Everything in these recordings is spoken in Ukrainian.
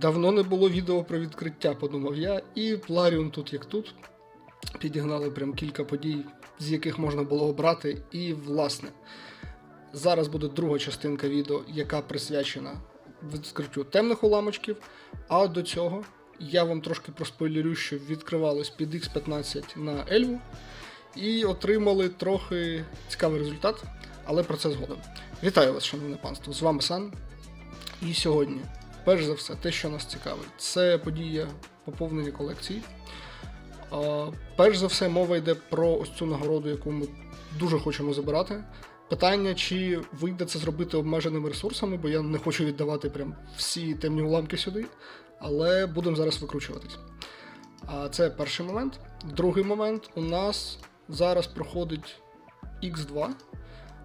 Давно не було відео про відкриття, подумав я, і Пларіум тут як тут. Підігнали прям кілька подій, з яких можна було обрати. І, власне, зараз буде друга частинка відео, яка присвячена відкриттю темних уламочків. А до цього я вам трошки проспойлерю, що відкривалось під X15 на Ельву і отримали трохи цікавий результат, але про це згодом. Вітаю вас, шановне панство! З вами Сан. І сьогодні, перш за все, те, що нас цікавить, це подія поповнення колекції. Перш за все, мова йде про ось цю нагороду, яку ми дуже хочемо забирати. Питання, чи вийде це зробити обмеженими ресурсами, бо я не хочу віддавати прям всі темні уламки сюди, але будемо зараз викручуватись. А це перший момент. Другий момент у нас зараз проходить X2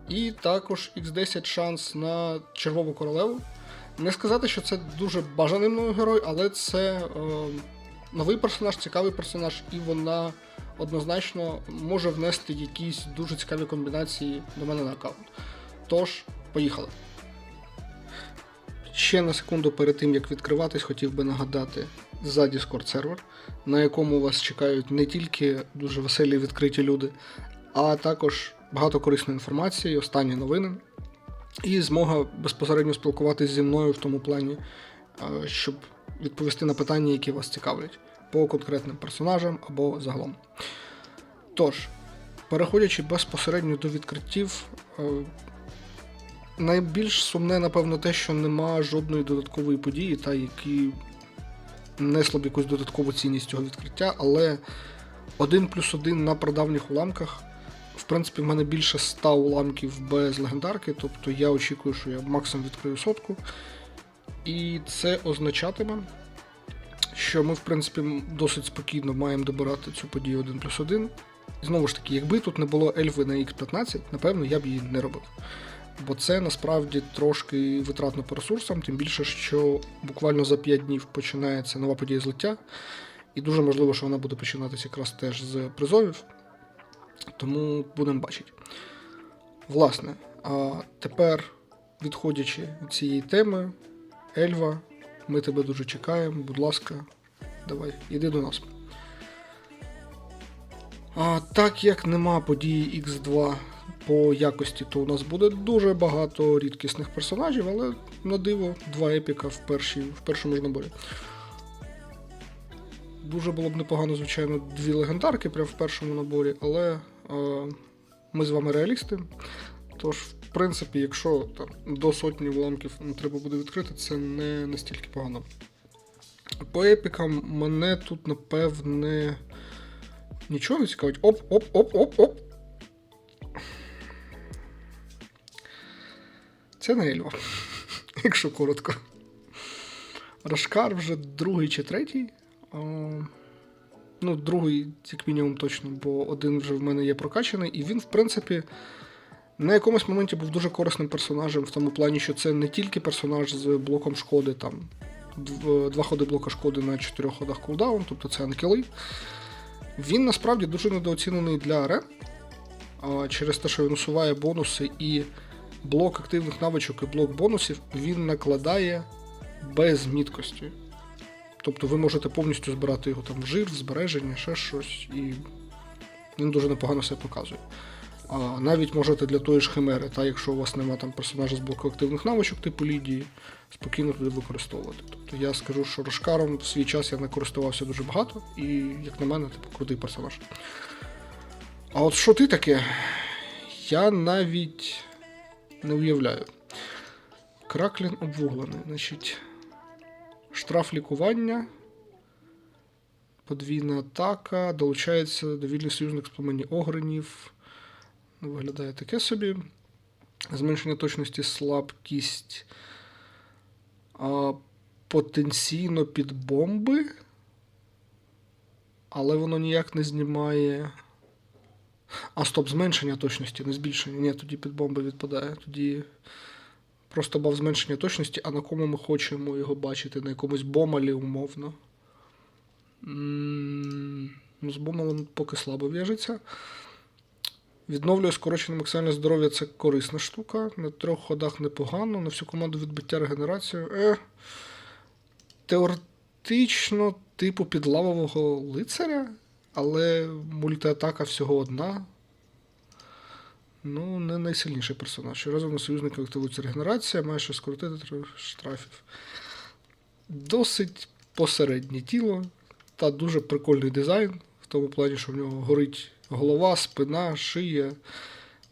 і також X10 шанс на червову королеву. Не сказати, що це дуже бажаний мною герой, але це е, новий персонаж, цікавий персонаж, і вона однозначно може внести якісь дуже цікаві комбінації до мене на аккаунт. Тож, поїхали. Ще на секунду перед тим, як відкриватись, хотів би нагадати за Discord сервер, на якому вас чекають не тільки дуже веселі відкриті люди, а також багато корисної інформації, останні новини, і змога безпосередньо спілкуватися зі мною в тому плані, е, щоб відповісти на питання, які вас цікавлять, по конкретним персонажам або загалом. Тож, переходячи безпосередньо до відкриттів, е, найбільш сумне, напевно, те, що нема жодної додаткової події, та які несли б якусь додаткову цінність цього відкриття, але один плюс один на прадавніх уламках. Принципі, в мене більше 100 уламків без легендарки, тобто я очікую, що я максимум відкрию сотку. І це означатиме, що ми, в принципі, досить спокійно маємо добирати цю подію 1 плюс 1. Знову ж таки, якби тут не було ельфи на X15, напевно, я б її не робив. Бо це насправді трошки витратно по ресурсам, тим більше, що буквально за 5 днів починається нова подія злиття, і дуже можливо, що вона буде починатися якраз теж з призовів. Тому будемо бачити. Власне, а тепер, відходячи від цієї теми, Ельва, ми тебе дуже чекаємо. Будь ласка, давай, іди до нас. А так як нема події X2 по якості, то у нас буде дуже багато рідкісних персонажів, але на диво, два епіка в, першій, в першому ж наборі. Дуже було б непогано, звичайно, дві легендарки прямо в першому наборі, але ми з вами реалісти. Тож, в принципі, якщо там, до сотні уламків ну, треба буде відкрити, це не настільки погано. По епікам мене тут, напевне, нічого не цікавить. Оп, оп, оп, оп, оп. Це не Ельва, якщо коротко. Рашкар вже другий чи третій. Ну, другий, як мінімум, точно, бо один вже в мене є прокачаний, і він, в принципі, на якомусь моменті був дуже корисним персонажем в тому плані, що це не тільки персонаж з блоком шкоди, там два ходи блока шкоди на чотирьох ходах кулдаун, тобто це анкіли. Він насправді дуже недооцінений для арен через те, що він усуває бонуси і блок активних навичок і блок бонусів він накладає без міткості. Тобто ви можете повністю збирати його там в жир, в збереження, ще щось, і він дуже непогано себе показує. А навіть можете для тої ж химери, та якщо у вас немає там персонажа з блоку активних навичок, типу Лідії, спокійно туди використовувати. Тобто я скажу, що Рошкаром в свій час я не користувався дуже багато, і, як на мене, типу, крутий персонаж. А от що ти таке? Я навіть не уявляю. Краклін обвуглений. Значить, штраф лікування, подвійна атака, долучається довільний союзник з племені огренів. Ну, Виглядає таке собі. Зменшення точності слабкість. А, потенційно під бомби. Але воно ніяк не знімає. А, стоп, зменшення точності, не збільшення. Ні, тоді під бомби відпадає. Тоді просто бав зменшення точності, а на кому ми хочемо його бачити? На якомусь бомалі, умовно. Ну, з бомалом поки слабо в'яжеться. Відновлює скорочене максимальне здоров'я це корисна штука. На трьох ходах непогано, на всю команду відбиття регенерацію. Е. теоретично, типу підлавового лицаря, але мультиатака всього одна. Ну, не найсильніший персонаж. Разом на союзника активується регенерація, має ще скоротити штрафів. Досить посереднє тіло та дуже прикольний дизайн, в тому плані, що в нього горить голова, спина, шия.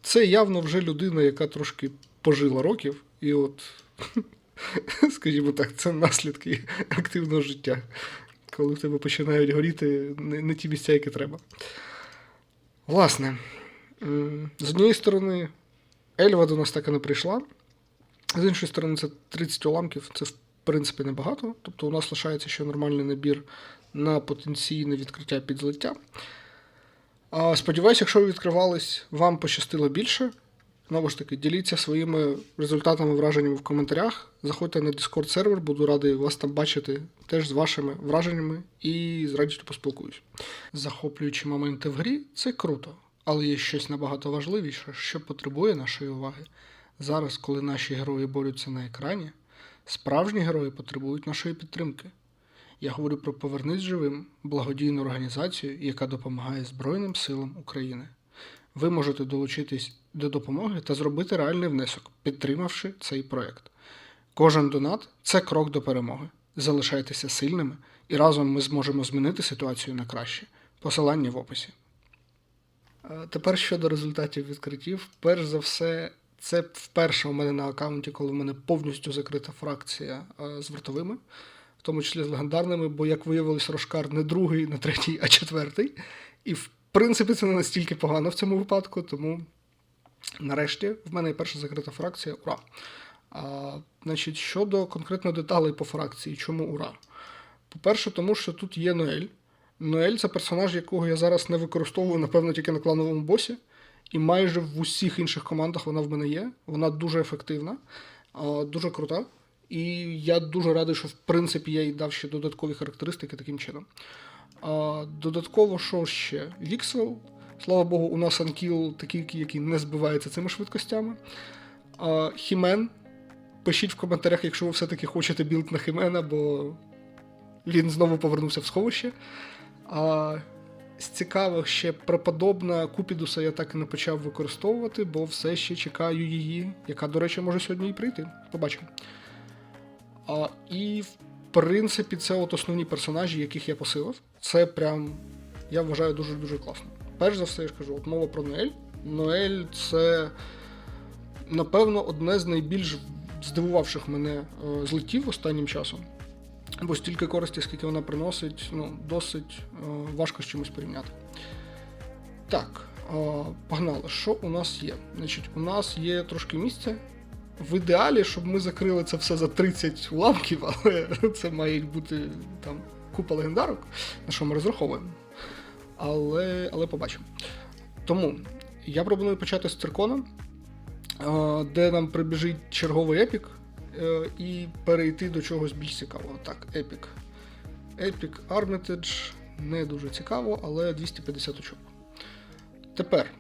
Це явно вже людина, яка трошки пожила років, і от, скажімо так, це наслідки активного життя. Коли в тебе починають горіти не, ті місця, які треба. Власне, з однієї сторони, Ельва до нас так і не прийшла. З іншої сторони, це 30 уламків, це в принципі небагато. Тобто у нас лишається ще нормальний набір на потенційне відкриття підзлиття. А, сподіваюсь, якщо ви відкривались, вам пощастило більше. Знову ж таки, діліться своїми результатами, враженнями в коментарях. Заходьте на Discord сервер, буду радий вас там бачити теж з вашими враженнями і з радістю поспілкуюсь. Захоплюючі моменти в грі це круто, але є щось набагато важливіше, що потребує нашої уваги. Зараз, коли наші герої борються на екрані, справжні герої потребують нашої підтримки. Я говорю про Повернись живим, благодійну організацію, яка допомагає Збройним силам України. Ви можете долучитись до допомоги та зробити реальний внесок, підтримавши цей проект. Кожен донат це крок до перемоги. Залишайтеся сильними, і разом ми зможемо змінити ситуацію на краще. Посилання в описі. Е, Тепер щодо результатів відкриттів. Перш за все, це вперше у мене на аккаунті, коли в мене повністю закрита фракція е, з вартовими, в тому числі з легендарними, бо, як виявилось, Рошкар не другий, не третій, а четвертий. І в принципі це не настільки погано в цьому випадку, тому нарешті в мене перша закрита фракція. Ура! А, значить, щодо конкретно деталей по фракції, чому ура? По-перше, тому що тут є Ноель. Ноель це персонаж, якого я зараз не використовую, напевно, тільки на клановому босі. І майже в усіх інших командах вона в мене є. Вона дуже ефективна, дуже крута. І я дуже радий, що в принципі я їй дав ще додаткові характеристики таким чином. Додатково, що ще? Віксел. Слава Богу, у нас анкіл такий, який не збивається цими швидкостями. Хімен. Пишіть в коментарях, якщо ви все-таки хочете білд на Хімена, бо він знову повернувся в сховище. А з цікавих ще преподобна Купідуса я так і не почав використовувати, бо все ще чекаю її, яка, до речі, може сьогодні і прийти. Побачимо. А, і, в принципі, це от основні персонажі, яких я посилив. Це прям, я вважаю, дуже-дуже класно. Перш за все, я ж кажу, от мова про Ноель. Ноель це, напевно, одне з найбільш здивувавших мене е, злетів останнім часом. Бо стільки користі, скільки вона приносить, ну, досить е, важко з чимось порівняти. Так, е, погнали. Що у нас є? Значить, у нас є трошки місця. В ідеалі, щоб ми закрили це все за 30 уламків, але це має бути там купа легендарок, на що ми розраховуємо. Але, але побачимо. Тому я пропоную почати з циркона, е, де нам прибіжить черговий епік, і перейти до чогось більш цікавого. Так, епік. Епік Armitage не дуже цікаво, але 250 очок. Тепер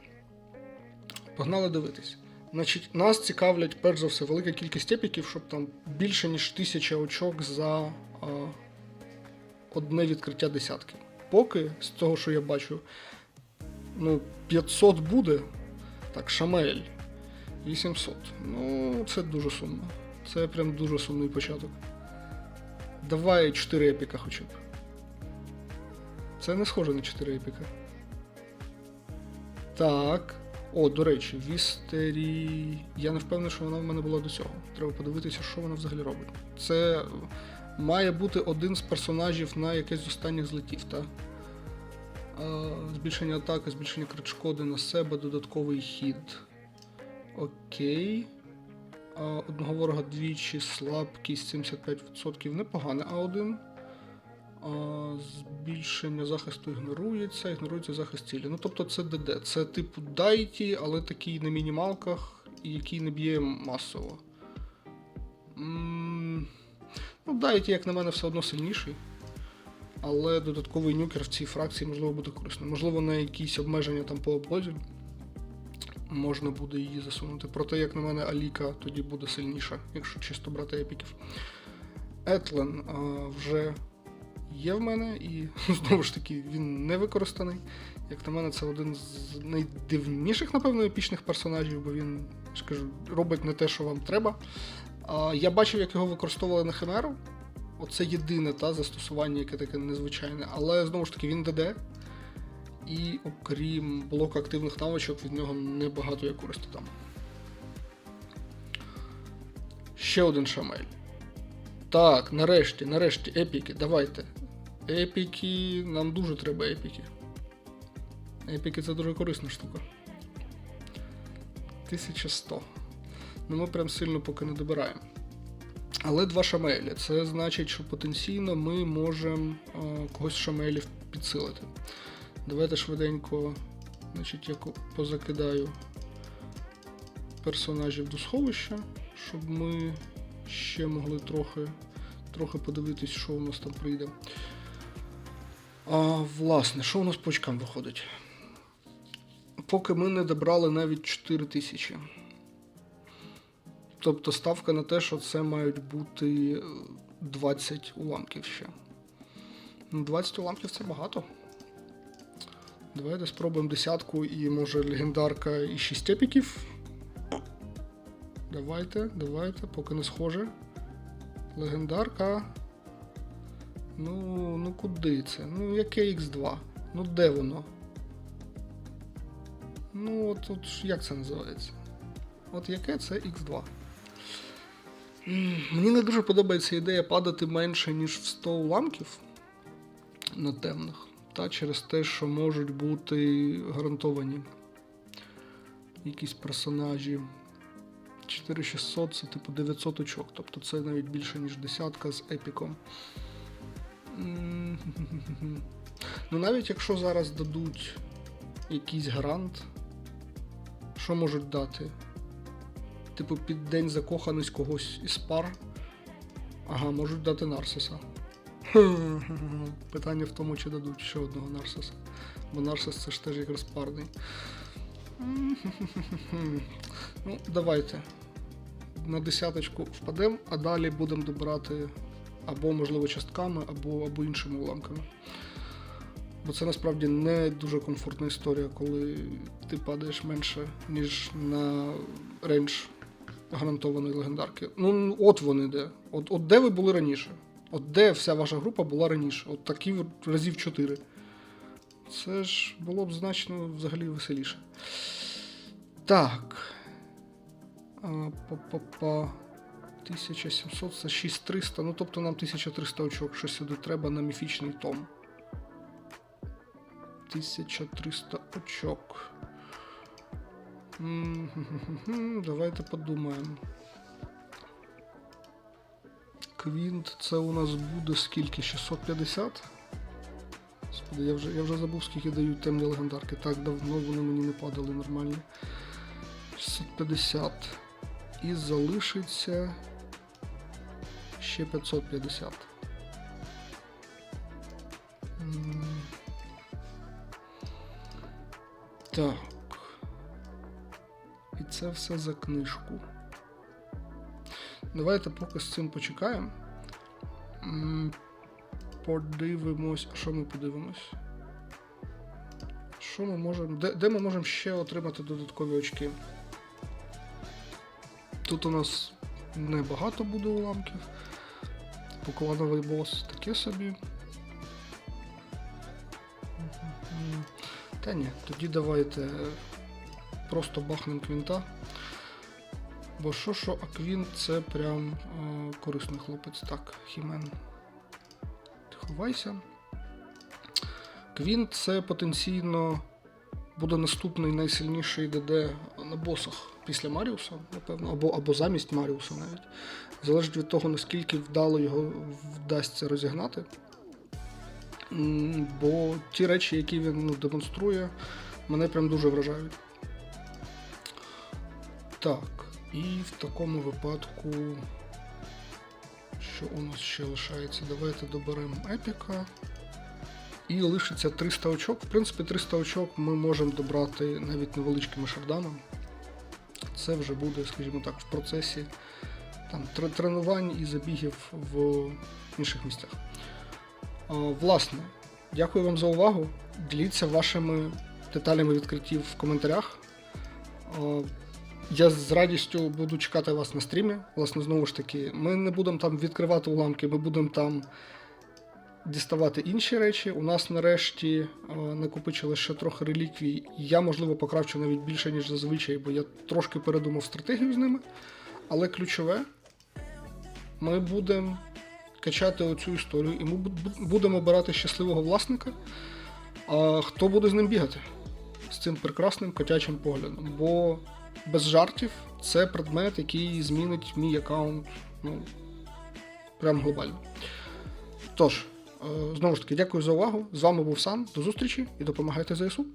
погнали дивитись. Значить, нас цікавлять перш за все велика кількість епіків, щоб там більше ніж тисяча очок за а, одне відкриття десятки. Поки з того, що я бачу, ну, 500 буде. Так, Шамель. 800. Ну, це дуже сумно. Це прям дуже сумний початок. Давай 4 епіка хоча б. Це не схоже на 4 епіка. Так. О, до речі, Вістері. Я не впевнений, що вона в мене була до цього. Треба подивитися, що вона взагалі робить. Це має бути один з персонажів на якесь з останніх злетів, так? Збільшення атаки, збільшення крит на себе, додатковий хід. Окей. Одного ворога двічі, слабкість 75% непогане, а один. А, збільшення захисту ігнорується, ігнорується захист цілі. Ну, тобто це ДД. Це типу дайті, але такий на мінімалках, який не б'є масово. М, Ну, дайті, як на мене, все одно сильніший. Але додатковий нюкер в цій фракції можливо буде корисним. Можливо, на якісь обмеження там по облозі можна буде її засунути. Проте, як на мене, Аліка тоді буде сильніша, якщо чисто брати епіків. Етлен вже є в мене, і знову ж таки він не використаний. Як на мене, це один з найдивніших, напевно, епічних персонажів, бо він я ж кажу, робить не те, що вам треба. А, я бачив, як його використовували на Химеру. Оце єдине та, застосування, яке таке незвичайне. Але знову ж таки він ДД. І окрім блоку активних навичок, від нього небагато є користі там. Ще один шамель. Так, нарешті, нарешті, епіки, давайте. Епіки, нам дуже треба епіки. Епіки це дуже корисна штука. 1100. Ну ми прям сильно поки не добираємо. Але два шамелі. Це значить, що потенційно ми можемо е, когось шамелів підсилити. Давайте швиденько, значить, я позакидаю персонажів до сховища, щоб ми ще могли трохи, трохи подивитись, що у нас там прийде. А, власне, що у нас по очкам виходить? Поки ми не добрали навіть 4 тисячі. Тобто ставка на те, що це мають бути е, 20 уламків ще. Ну, 20 уламків це багато. Давайте спробуємо десятку і може легендарка і 6 епіків. Давайте, давайте, поки не схоже. Легендарка. Ну, ну куди це? Ну, яке X2? Ну де воно? Ну, от, от як це називається? От яке це X2? Мені не дуже подобається ідея падати менше, ніж в 100 уламків на темних. Та через те, що можуть бути гарантовані якісь персонажі. 4600 це типу 900 очок, тобто це навіть більше, ніж десятка з епіком. Ну навіть якщо зараз дадуть якийсь гарант, що можуть дати? Типу, під день закоханість когось із пар. Ага, можуть дати Нарсиса. Питання в тому, чи дадуть ще одного Нарсиса. Бо Нарсис це ж теж якраз парний. Ну, давайте. На десяточку впадемо, а далі будемо добирати або, можливо, частками, або, або іншими уламками. Бо це насправді не дуже комфортна історія, коли ти падаєш менше, ніж на рейндж гарантованої легендарки. Ну, от вони де. От, от де ви були раніше? От де вся ваша група була раніше? От такі разів 4. Це ж було б значно взагалі веселіше. Так. Па-па-па. 1700 це 6300. Ну, тобто нам 1300 очок, що сюди треба на міфічний том. 1300 очок. М-м-м-м, Давайте подумаємо. Квінт це у нас буде скільки? 650? Господи, я вже, я вже забув, скільки дають темні легендарки. Так давно вони мені не падали нормально. 650. І залишиться ще 550. Так. І це все за книжку. Давайте поки з цим почекаємо. Подивимось. Що ми подивимось? Що ми можемо. Де, де ми можемо ще отримати додаткові очки? Тут у нас небагато буде уламків. Поклановий бос таке собі. Та ні, тоді давайте просто бахнем квінта. Бо що, що, а квінт це прям е, корисний хлопець. Так, Хімен. Ховайся. Квінт це потенційно буде наступний найсильніший ДД на босах після Маріуса, напевно, або, або замість Маріуса навіть. Залежить від того, наскільки вдало його вдасться розігнати. Бо ті речі, які він ну, демонструє, мене прям дуже вражають. Так, і в такому випадку, що у нас ще лишається? Давайте доберемо епіка. І лишиться 300 очок. В принципі, 300 очок ми можемо добрати навіть невеличкими шардами. Це вже буде, скажімо так, в процесі там, тренувань і забігів в інших місцях. Власне, дякую вам за увагу. Діліться вашими деталями відкриттів в коментарях. Я з радістю буду чекати вас на стрімі. Власне, знову ж таки, ми не будемо там відкривати уламки, ми будемо там діставати інші речі. У нас нарешті е, накопичили ще трохи реліквій. Я, можливо, покравчу навіть більше, ніж зазвичай, бо я трошки передумав стратегію з ними. Але ключове, ми будемо качати оцю історію, і ми будемо обирати щасливого власника. А хто буде з ним бігати? З цим прекрасним котячим поглядом. Бо без жартів це предмет, який змінить мій аккаунт ну, прям глобально. Тож, е, знову ж таки, дякую за увагу. З вами був Сан. До зустрічі і допомагайте ЗСУ.